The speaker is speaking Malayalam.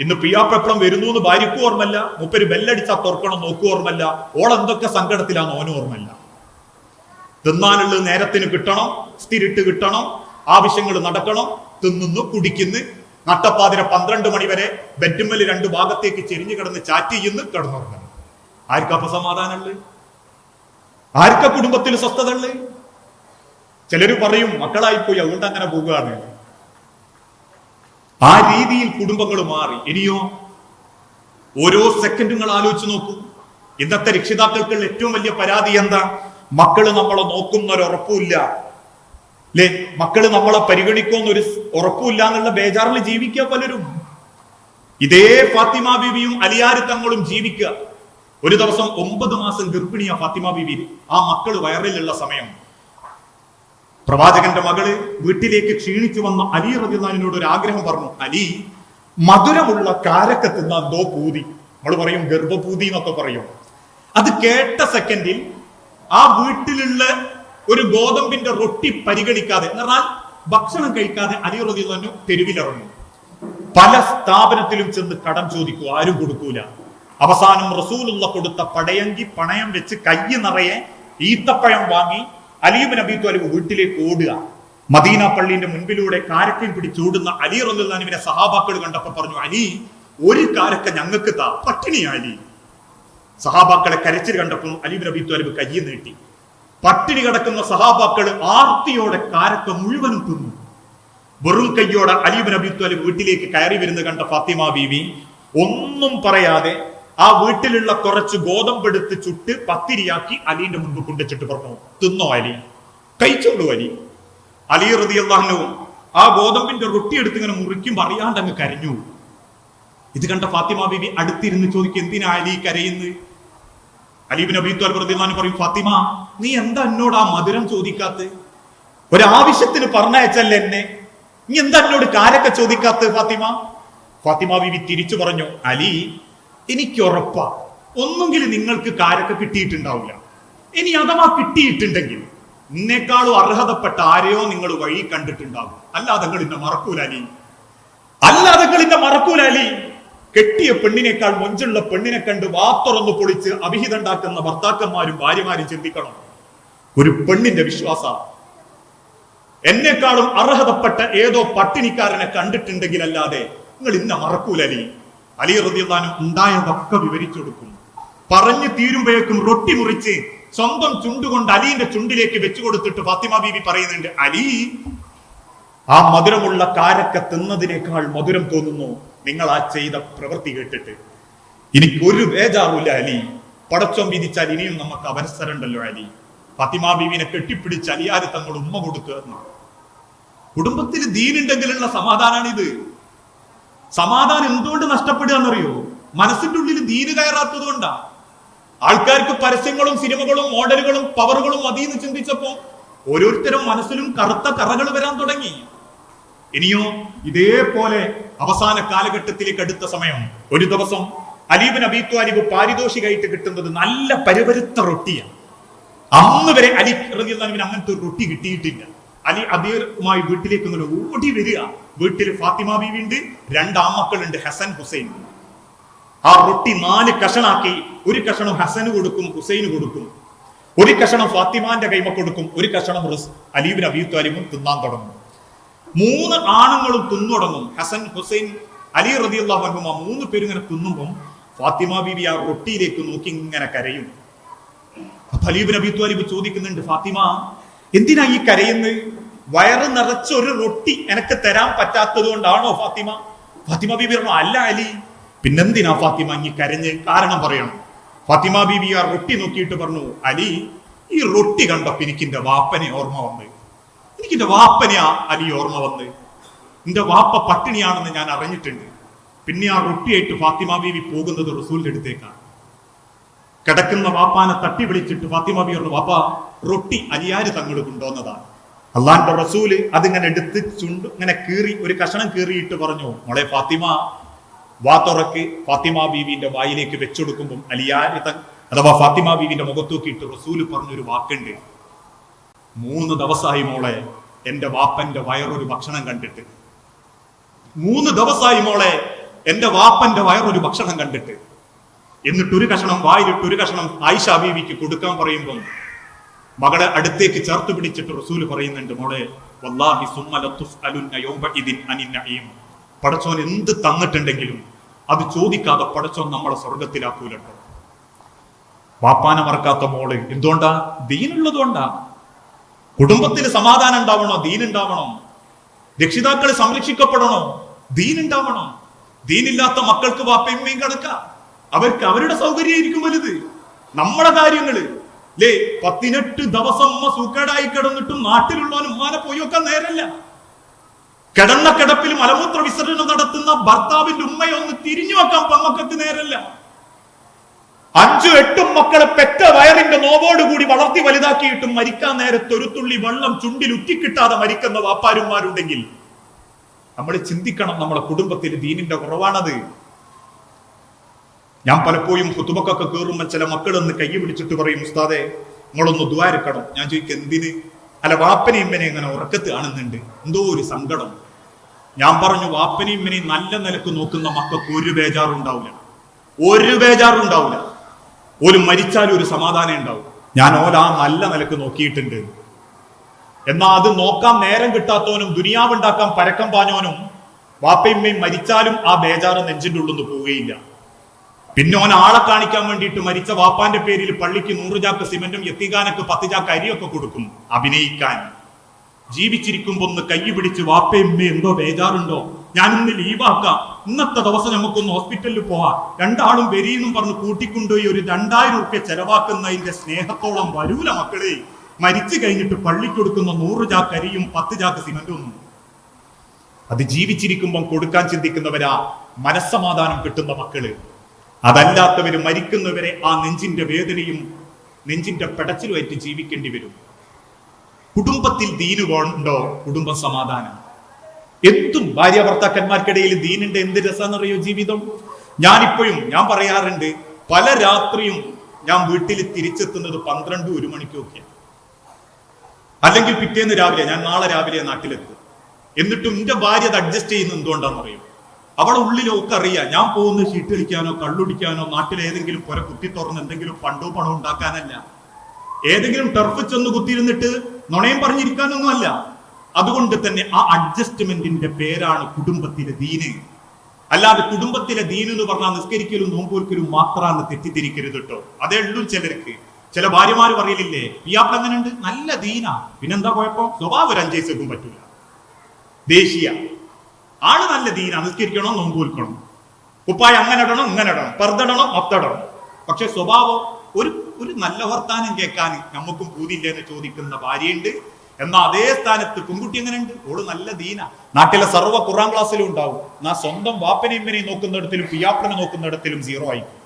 ഇന്ന് പിയാപ്പെപ്പളം വരുന്നു എന്ന് ഭാര്യക്കും ഓർമ്മല്ല മുപ്പര് ബെല്ലടിച്ചാ തുറക്കണം നോക്കു ഓർമ്മല്ല ഓൾ എന്തൊക്കെ സങ്കടത്തിലാന്ന് ഓനും ഓർമ്മല്ല തിന്നാനുള്ളത് നേരത്തിന് കിട്ടണം സ്ഥിരിട്ട് കിട്ടണം ആവശ്യങ്ങൾ നടക്കണം തിന്നുന്നു കുടിക്കുന്നു. നട്ടപ്പാതിര പന്ത്രണ്ട് മണി വരെ ബെഡ്മൽ രണ്ട് ഭാഗത്തേക്ക് ചെരിഞ്ഞു കിടന്ന് ചാറ്റ് ചെയ്യുന്നു കിടന്നുറങ്ങുന്നു. ആർക്കപ്പ സമാധാനമുള്ളത്? ആർക്ക കുടുംബത്തിൽ സ്വസ്ഥത ഉള്ളത് ചിലര് പറയും മക്കളായിപ്പോയി അതുകൊണ്ട് അങ്ങനെ പോകുകയാണ് ആ രീതിയിൽ കുടുംബങ്ങൾ മാറി. ഇനിയോ ഓരോ സെക്കൻഡുകൾ ആലോചിച്ച് നോക്കൂ. ഇന്നത്തെ രക്ഷിതാക്കൾക്കുള്ള ഏറ്റവും വലിയ പരാതി എന്താ? മക്കൾ നമ്മളെ നോക്കുന്ന ഒരു ഉറപ്പുമില്ല. അല്ലേ മക്കൾ നമ്മളെ പരിഗണിക്കുമെന്നൊരു ഉറപ്പുമില്ല എന്നുള്ള ബേജാറിൽ ജീവിക്കുക പലരും ഇതേ ഫാത്തിമ ബീവിയും അലിയാരി തങ്ങളും ജീവിക്കുക. ഒരു ദിവസം ഒമ്പത് മാസം ഗർഭിണിയ ഫാത്തിമ ബീവി. ആ മക്കൾ വയറിലുള്ള സമയം. പ്രവാചകന്റെ മകൾ വീട്ടിലേക്ക് ക്ഷീണിച്ചു വന്ന അലി റബിള്ളാനിനോട് ഒരു ആഗ്രഹം പറഞ്ഞു. അലി മധുരമുള്ള കാരക്ക തിന്നാൻ ദോ പൂതി. നമ്മൾ പറയും ഗർഭപൂതി എന്നൊക്കെ പറയും. അത് കേട്ട സെക്കൻഡിൽ ആ വീട്ടിലുള്ള ഒരു ഗോതമ്പിന്റെ റൊട്ടി പരിഗണിക്കാതെ എന്നാൽ ഭക്ഷണം കഴിക്കാതെ അലി റബിള്ളാനു തെരുവിലിറങ്ങും. പല സ്ഥാപനത്തിലും ചെന്ന് കടം ചോദിക്കൂ ആരും കൊടുക്കൂല. അവസാനം റസൂലുള്ള കൊടുത്ത പടയങ്കി പണയം വെച്ച് കയ്യ് നിറയെ ഈത്തപ്പഴം വാങ്ങി അലീബ് നബി തോലിബ് വീട്ടിലേക്ക് ഓടുക. മദീന പള്ളിന്റെ മുൻപിലൂടെ കാരക്കയും പിടിച്ചോടുന്ന അലി റല്ലാനുവിനെ സഹാബാക്കൾ കണ്ടപ്പോ പറഞ്ഞു അലി ഒരു കാരക്ക ഞങ്ങൾക്ക് താ പട്ടിണി അലി. സഹാബാക്കളെ കരച്ചിൽ കണ്ടപ്പോൾ അലിബ് നബി തോലിബ് കൈ നീട്ടി. പട്ടിണി കിടക്കുന്ന സഹാബാക്കൾ ആർത്തിയോടെ കാരക്ക മുഴുവനും തിന്നു. വെറും കയ്യോടെ അലീബ് നബി തോലിബ് വീട്ടിലേക്ക് കയറി വരുന്ന കണ്ട ഫാത്തിമ ബീവി ഒന്നും പറയാതെ ആ വീട്ടിലുള്ള കുറച്ച് ഗോതമ്പെടുത്ത് ചുട്ട് പത്തിരിയാക്കി അലീന്റെ മുൻപ് കൊണ്ടുവച്ചിട്ട് പറഞ്ഞു തിന്നോ അലി? കഴിച്ചോളൂ അലി. അലി റതി അള്ളാഹനവും ആ ഗോതമ്പിന്റെ റൊട്ടി എടുത്ത് ഇങ്ങനെ മുറിക്കും അറിയാണ്ട് അങ്ങ് കരഞ്ഞു. ഇത് കണ്ട ഫാത്തിമ ബിബി അടുത്തിരുന്ന് ചോദിക്കും എന്തിനാ അലി കരയുന്നത് അലീബിൻ റതി അള്ളഹാൻ പറയും ഫാത്തിമ നീ എന്താ എന്നോട് ആ മധുരം ചോദിക്കാത്ത ഒരാവശ്യത്തിന് പറഞ്ഞയച്ചല്ലേ എന്നെ? നീ എന്താ എന്നോട് കാലൊക്കെ ചോദിക്കാത്ത ഫാത്തിമ? ഫാത്തിമ ബിബി തിരിച്ചു പറഞ്ഞു അലി എനിക്ക് ഉറപ്പാ. ഒന്നുകിൽ നിങ്ങൾക്ക് കാരൊക്കെ കിട്ടിയിട്ടുണ്ടാവില്ല. ഇനി അഥവാ കിട്ടിയിട്ടുണ്ടെങ്കിൽ നിന്നേക്കാളും അർഹതപ്പെട്ട ആരെയോ നിങ്ങൾ വഴി കണ്ടിട്ടുണ്ടാവും. അല്ലാതെ നിങ്ങൾ മറക്കൂലാലി മറക്കൂല അല്ലാതെ നിങ്ങൾ മറക്കൂലാലി കെട്ടിയ പെണ്ണിനേക്കാൾ മൊഞ്ചുള്ള പെണ്ണിനെ കണ്ട് വാത്തുറന്ന് പൊളിച്ച് അഭിഹിതണ്ടാക്കുന്ന ഭർത്താക്കന്മാരും ഭാര്യമാരും ചിന്തിക്കണം. ഒരു പെണ്ണിന്റെ വിശ്വാസ. എന്നെക്കാളും അർഹതപ്പെട്ട ഏതോ പട്ടിണിക്കാരനെ കണ്ടിട്ടുണ്ടെങ്കിൽ അല്ലാതെ നിങ്ങൾ ഇന്ന മറക്കൂല അലി റതിയല്ലാനും ഉണ്ടായതൊക്കെ വിവരിച്ചു കൊടുക്കുന്നു. പറഞ്ഞു തീരുമ്പോഴേക്കും റൊട്ടി മുറിച്ച് സ്വന്തം ചുണ്ടുകൊണ്ട് അലീന്റെ ചുണ്ടിലേക്ക് വെച്ചു കൊടുത്തിട്ട് ഫാത്തിമ ബീവി പറയുന്നുണ്ട് അലി ആ മധുരമുള്ള കാരക്ക തിന്നതിനേക്കാൾ മധുരം തോന്നുന്നു. നിങ്ങൾ ആ ചെയ്ത പ്രവൃത്തി കേട്ടിട്ട്. എനിക്ക് ഒരു ബേജാറുമില്ല അലി. പടച്ചോം വിധിച്ചാൽ ഇനിയും നമുക്ക് അവസരം ഉണ്ടല്ലോ അലി. ഫാത്തിമ ബീവിനെ കെട്ടിപ്പിടിച്ച് അലിയാരി തങ്ങൾ ഉമ്മ കൊടുക്കുക എന്നാണ്. കുടുംബത്തിൽ ദീനുണ്ടെങ്കിലുള്ള സമാധാനാണിത്. സമാധാനം എന്തുകൊണ്ട് നഷ്ടപ്പെടുക എന്നറിയോ? മനസ്സിന്റെ ഉള്ളിൽ ദീന് കയറാത്തത് കൊണ്ടാ. ആൾക്കാർക്ക് പരസ്യങ്ങളും സിനിമകളും മോഡലുകളും പവറുകളും മതി എന്ന് ചിന്തിച്ചപ്പോ ഓരോരുത്തരും മനസ്സിലും കറുത്ത കറകൾ വരാൻ തുടങ്ങി. ഇനിയോ ഇതേപോലെ അവസാന കാലഘട്ടത്തിലേക്ക് അടുത്ത സമയം. ഒരു ദിവസം അലീബ് അബീത്തു ത്വാലിബ് പാരിതോഷികമായിട്ട് കിട്ടുന്നത് നല്ല പരുപരുത്ത റൊട്ടിയാണ് അന്ന് വരെ അലി റബിന് അങ്ങനത്തെ ഒരു റൊട്ടി കിട്ടിയിട്ടില്ല. അലി അബീറുമായി വീട്ടിലേക്ക് ഇങ്ങനെ ഓടി വരിക. വീട്ടിൽ ഫാത്തിമ ബീവി ഉണ്ട് രണ്ട് ആമക്കളുണ്ട് ഹസൻ ഹുസൈൻ. ആ റൊട്ടി നാല് കഷണാക്കി ഒരു കഷണം ഹസന് കൊടുക്കും ഹുസൈന് കൊടുക്കും. ഒരു കഷണം ഫാത്തിമാന്റെ കൈമ കൊടുക്കും ഒരു കഷണം അലീബിൻ അബീ താലിബും തിന്നാൻ തുടങ്ങും. മൂന്ന് ആണുങ്ങളും തിന്നു തുടങ്ങും ഹസൻ ഹുസൈൻ അലി റതി അള്ളാഹു ആ മൂന്ന് പേരും ഇങ്ങനെ തിന്നുമ്പം ഫാത്തിമ ബീവി ആ റൊട്ടിയിലേക്ക് നോക്കി ഇങ്ങനെ കരയും. അപ്പൊ അലീബ് നബി ത്വാലിബ് ചോദിക്കുന്നുണ്ട് ഫാത്തിമ എന്തിനാ ഈ കരയുന്നത്? വയറ് നിറച്ച ഒരു റൊട്ടി എനക്ക് തരാൻ പറ്റാത്തത് കൊണ്ടാണോ ഫാത്തിമ? ഫാത്തിമ ബീബി പറഞ്ഞു അല്ല അലി പിന്നെന്തിനാ ഫാത്തിമ ഇങ്ങി കരഞ്ഞ്? കാരണം പറയണം. ഫാത്തിമ ബീബി ആ റൊട്ടി നോക്കിയിട്ട് പറഞ്ഞു അലി ഈ റൊട്ടി കണ്ടപ്പോ എനിക്ക് എന്റെ വാപ്പനെ ഓർമ്മ വന്ന്. എനിക്ക് എന്റെ വാപ്പനെയാ അലി ഓർമ്മ വന്ന്. എന്റെ വാപ്പ പട്ടിണിയാണെന്ന് ഞാൻ അറിഞ്ഞിട്ടുണ്ട്. പിന്നെ ആ റൊട്ടിയായിട്ട് ഫാത്തിമ ബീവി പോകുന്നത് റസൂലിന്റെ അടുത്തേക്കാണ്. കിടക്കുന്ന വാപ്പാനെ തട്ടി വിളിച്ചിട്ട് ഫാത്തിമ ബിയോട് പറഞ്ഞു വാപ്പ റൊട്ടി അലിയാര് തങ്ങൾ കൊണ്ടുവന്നതാണ്. അള്ളാന്റെ റസൂൽ അതിങ്ങനെ എടുത്ത് ചുണ്ട് ഇങ്ങനെ കീറി ഒരു കഷണം കീറിയിട്ട് പറഞ്ഞു മോളെ ഫാത്തിമ വാ തുറക്ക്. ഫാത്തിമ ബീവിന്റെ വായിലേക്ക് വെച്ചെടുക്കുമ്പോൾ അലിയാര് തൻ അഥവാ ഫാത്തിമ ബീവിന്റെ മുഖത്തൂക്കിയിട്ട് റസൂൽ പറഞ്ഞൊരു വാക്കുണ്ട്. മൂന്ന് ദിവസമായി മോളെ എന്റെ വാപ്പന്റെ വയറൊരു ഭക്ഷണം കണ്ടിട്ട്. മൂന്ന് ദിവസമായി മോളെ എന്റെ വാപ്പന്റെ വയറൊരു ഭക്ഷണം കണ്ടിട്ട്. എന്നിട്ട് ഒരു കഷണം വായിലിട്ട് ഒരു കഷണം ആയിഷ ബീവിക്ക് കൊടുക്കാൻ പറയുമ്പം മകളെ അടുത്തേക്ക് ചേർത്ത് പിടിച്ചിട്ട് റസൂൽ പറയുന്നുണ്ട് മോളെ വല്ലാഹി പടച്ചോൻ എന്ത് തന്നിട്ടുണ്ടെങ്കിലും അത് ചോദിക്കാതെ പടച്ചോൻ നമ്മളെ സ്വർഗത്തിലാക്കൂലട്ടോ വാപ്പാനെ മറക്കാത്ത മോൾ എന്തുകൊണ്ടാ? ദീനുള്ളത് കൊണ്ടാ കുടുംബത്തിൽ സമാധാനം ഉണ്ടാവണോ? ദീൻ ഉണ്ടാവണോ രക്ഷിതാക്കൾ സംരക്ഷിക്കപ്പെടണോ? ദീൻ ഉണ്ടാവണം ദീനില്ലാത്ത മക്കൾക്ക് വാപ്പയമ്മയും കണക്ക. അവർക്ക് അവരുടെ സൗകര്യമായിരിക്കും വലുത്. നമ്മുടെ കാര്യങ്ങൾ. ലേ പത്തിനെട്ട് ദിവസം ഉമ്മ സൂക്കേടായി കിടന്നിട്ടും നാട്ടിലുള്ളവൻ ഉമ്മാനെ പോയി ഒക്കെ നേരല്ല. കിടന്ന കിടപ്പിൽ മലമൂത്ര വിസർജനം നടത്തുന്ന ഭർത്താവിന്റെ ഉമ്മയൊന്ന് തിരിഞ്ഞു വെക്കാൻ പമ്മക്കത്ത് നേരല്ല. അഞ്ചു എട്ടും മക്കളെ പെറ്റ വയറിന്റെ നോവോടുകൂടി വളർത്തി വലുതാക്കിയിട്ടും മരിക്കാൻ നേരത്തെ ഒരു തുള്ളി വെള്ളം ചുണ്ടിൽ ഉറ്റിക്കിട്ടാതെ മരിക്കുന്ന വാപ്പാരുമാരുണ്ടെങ്കിൽ നമ്മൾ ചിന്തിക്കണം നമ്മുടെ കുടുംബത്തിൽ ദീനിന്റെ കുറവാണത്. ഞാൻ പലപ്പോഴും ഹുത്തുബക്കൊക്കെ കയറുമ്പോൾ ചില മക്കളൊന്ന് കൈ പിടിച്ചിട്ട് പറയും ഉസ്താദെ നിങ്ങളൊന്ന് ദ്വാരക്കണം ഞാൻ ചോദിക്കും എന്തിന്? അല്ല വാപ്പനെയും ഇമ്മനെ ഇങ്ങനെ ഉറക്കത്ത് കാണുന്നുണ്ട് എന്തോ ഒരു സങ്കടം. ഞാൻ പറഞ്ഞു വാപ്പനെയും നല്ല നിലയ്ക്ക് നോക്കുന്ന മക്കൾക്ക് ഒരു ബേജാറുണ്ടാവില്ല. ഒരു ബേജാറുണ്ടാവില്ല. ഒരു മരിച്ചാലും ഒരു സമാധാനം ഉണ്ടാവും. ഞാൻ ഓല നല്ല നിലയ്ക്ക് നോക്കിയിട്ടുണ്ട്. എന്നാ അത് നോക്കാൻ നേരം കിട്ടാത്തവനും ദുനിയാവുണ്ടാക്കാൻ പരക്കം പാഞ്ഞവനും വാപ്പയമ്മയും മരിച്ചാലും ആ ബേജാറ് നെഞ്ചിന്റെ ഉള്ളിൽ നിന്ന് പോവുകയില്ല. പിന്നെ ഓൻ ആളെ കാണിക്കാൻ വേണ്ടിയിട്ട് മരിച്ച വാപ്പാന്റെ പേരിൽ പള്ളിക്ക് നൂറ് ചാക്ക് സിമെന്റും എത്തിക്കാനൊക്കെ പത്ത് ചാക്ക് അരിയൊക്കെ കൊടുക്കും. അഭിനയിക്കാൻ. ജീവിച്ചിരിക്കുമ്പോ ഒന്ന് കൈ പിടിച്ച് വാപ്പയമ്മ എന്തോ ബേജാറുണ്ടോ? ഞാനിന്ന് ലീവാക്കാം ഇന്നത്തെ ദിവസം നമുക്കൊന്ന് ഹോസ്പിറ്റലിൽ പോവാം. രണ്ടാളും വരിയെന്നും പറഞ്ഞ് കൂട്ടിക്കൊണ്ടുപോയി ഒരു രണ്ടായിരം റുപ്യ ചെലവാക്കുന്നതിന്റെ സ്നേഹത്തോളം വരൂല മക്കളെ. മരിച്ചു കഴിഞ്ഞിട്ട് പള്ളിക്ക് കൊടുക്കുന്ന നൂറ് ചാക്ക് അരിയും പത്ത് ചാക്ക് സിമന്റും ഒന്നും. അത് ജീവിച്ചിരിക്കുമ്പം കൊടുക്കാൻ ചിന്തിക്കുന്നവരാ മനസ്സമാധാനം കിട്ടുന്ന മക്കൾ. അതല്ലാത്തവര് മരിക്കുന്നവരെ ആ നെഞ്ചിന്റെ വേദനയും നെഞ്ചിന്റെ പെടച്ചിലുമായിട്ട് ജീവിക്കേണ്ടി വരും. കുടുംബത്തിൽ ദീന് വേണ്ടോ കുടുംബ സമാധാനം. എന്തും ഭാര്യ ഭർത്താക്കന്മാർക്കിടയിൽ ദീനിന്റെ എന്ത് രസമെന്നറിയോ ജീവിതം? ഞാനിപ്പോഴും ഞാൻ പറയാറുണ്ട് പല രാത്രിയും ഞാൻ വീട്ടിൽ തിരിച്ചെത്തുന്നത് പന്ത്രണ്ട് ഒരു മണിക്കൊക്കെ. അല്ലെങ്കിൽ പിറ്റേന്ന് രാവിലെ ഞാൻ നാളെ രാവിലെ നാട്ടിലെത്തും. എന്നിട്ടും എന്റെ ഭാര്യ അത് അഡ്ജസ്റ്റ് ചെയ്യുന്ന എന്തുകൊണ്ടാണെന്നറിയും? അവളെ ഉള്ളിലൊക്കെ അറിയാം. ഞാൻ പോകുന്ന ചീട്ട് കളിക്കാനോ കള്ളുടിക്കാനോ നാട്ടിൽ ഏതെങ്കിലും പുര കുത്തി തുറന്ന് എന്തെങ്കിലും പണ്ടോ പണോ ഉണ്ടാക്കാനല്ല. ഏതെങ്കിലും ടർഫ് ചെന്ന് കുത്തിയിരുന്നിട്ട് നുണയും പറഞ്ഞിരിക്കാനൊന്നും അല്ല അതുകൊണ്ട് തന്നെ ആ അഡ്ജസ്റ്റ്മെന്റിന്റെ പേരാണ് കുടുംബത്തിലെ ദീന്. അല്ലാതെ കുടുംബത്തിലെ ദീൻ എന്ന് പറഞ്ഞാൽ നിസ്കരിക്കലും നോമ്പോൽക്കലും മാത്രമാണ് തെറ്റിദ്ധരിക്കരുത് കേട്ടോ. അതേ ഉള്ളൂ ചിലർക്ക്. ചില ഭാര്യമാർ പറയലില്ലേ പിയാപ്പിൾ അങ്ങനെ ഉണ്ട് നല്ല ദീന. പിന്നെന്താ കുഴപ്പം? സ്വഭാവം ഒരു അഞ്ചേസും പറ്റില്ല ദേശീയ. ആൾ നല്ല ദീന നിസ്കരിക്കണം നോമ്പോൽക്കണം കുപ്പായ അങ്ങനെ ഇടണം ഇങ്ങനെ ഇടണം. പർദ്ദടണം അത്തടണം. പക്ഷെ സ്വഭാവം ഒരു ഒരു നല്ല വർത്താനം കേൾക്കാൻ നമുക്കും പൂതിയില്ല എന്ന് ചോദിക്കുന്ന ഭാര്യയുണ്ട്. എന്നാൽ അതേ സ്ഥാനത്ത് പെൺകുട്ടി എങ്ങനെയുണ്ട്? ഓൾ നല്ല ദീന. നാട്ടിലെ സർവ ഖുറാൻ ക്ലാസ്സിലും ഉണ്ടാവും. എന്നാ സ്വന്തം വാപ്പനെയും നോക്കുന്നിടത്തിലും നോക്കുന്ന നോക്കുന്നിടത്തിലും സീറോ ആയിരിക്കും